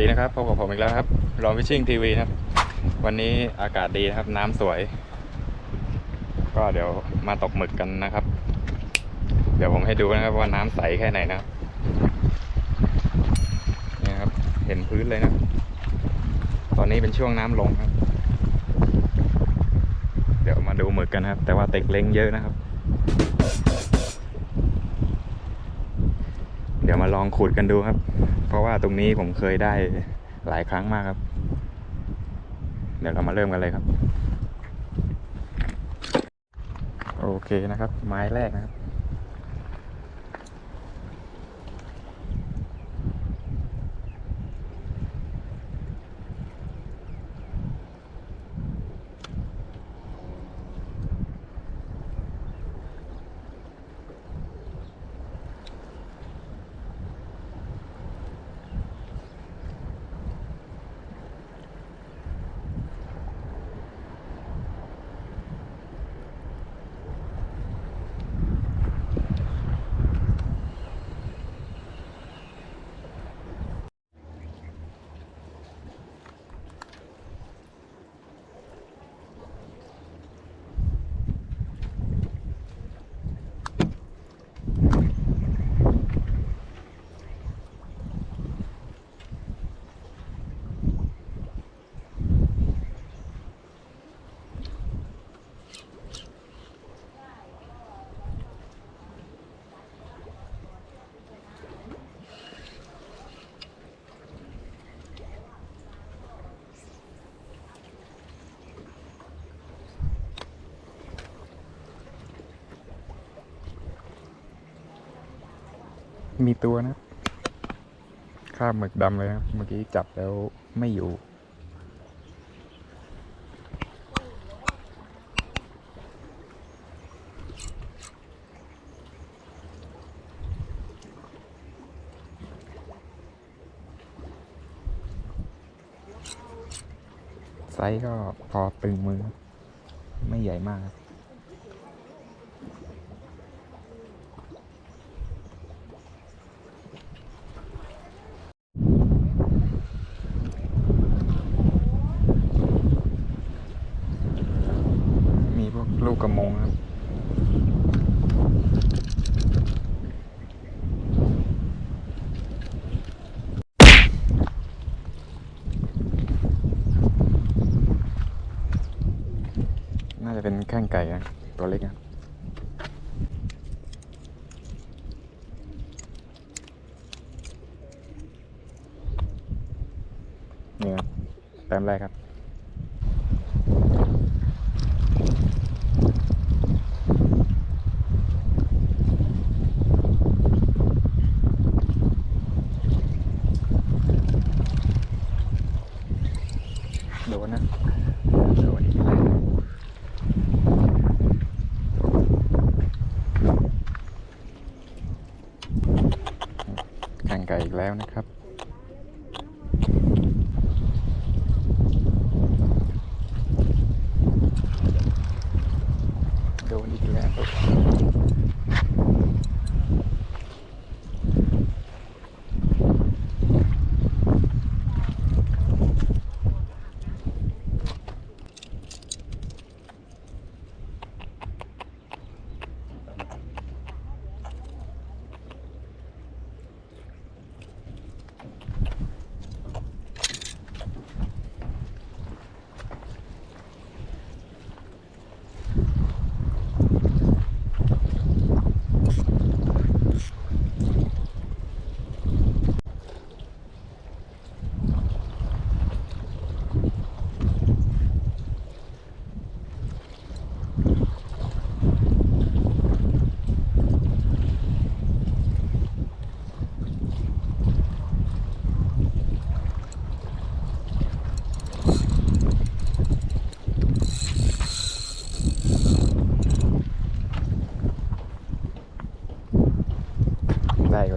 ดีนะครับพบกับผมอีกแล้วครับลองฟิชชิ่งทีวีครับวันนี้อากาศดีนะครับ น้ำสวย ก็เดี๋ยวมาตกหมึกกันนะครับ เดี๋ยวผมให้ดูนะครับว่าน้ำใสแค่ไหนนะครับนี่ครับ เห็นพื้นเลยนะ ตอนนี้เป็นช่วงน้ำลงครับ เดี๋ยวมาดูหมึกกันครับ แต่ว่าเต็กเล้งเยอะนะครับ ลองขุดกันดูครับ เพราะว่าตรงนี้ผมเคยได้หลายครั้งมากครับ เดี๋ยวเรามาเริ่มกันเลยครับ โอเคนะครับ ไม้แรกนะครับ มีตัวนะข้ามหมึกดำเลยนะเมื่อกี้จับแล้วไม่อยู่ ไซส์ก็พอตึงมือ ไม่ใหญ่มากครับ มีพว กระมงครับน่าจะเป็นแข้งไก่นะตัวเล็กนะนี่ครับแต้มแรกครับ โดนนะโดนอีกแล้วแข่ง ไก่อีกแล้วนะครับ โดนอีกแล้ว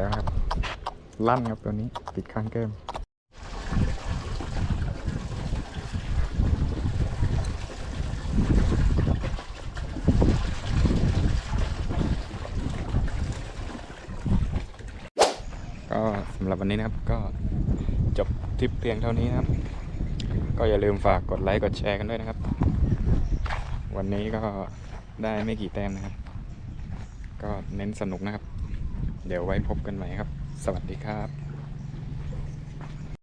แล้วครับ ลั่นครับตัวนี้ติดข้างแก้มก็สำหรับวันนี้นะครับก็จบทริปเพียงเท่านี้นะครับ ก็อย่าลืมฝากกดไลค์กดแชร์กันด้วยนะครับ วันนี้ก็ได้ไม่กี่แต้มนะครับ ก็เน้นสนุกนะครับ เดี๋ยวไว้พบกันใหม่ครับ สวัสดีครับ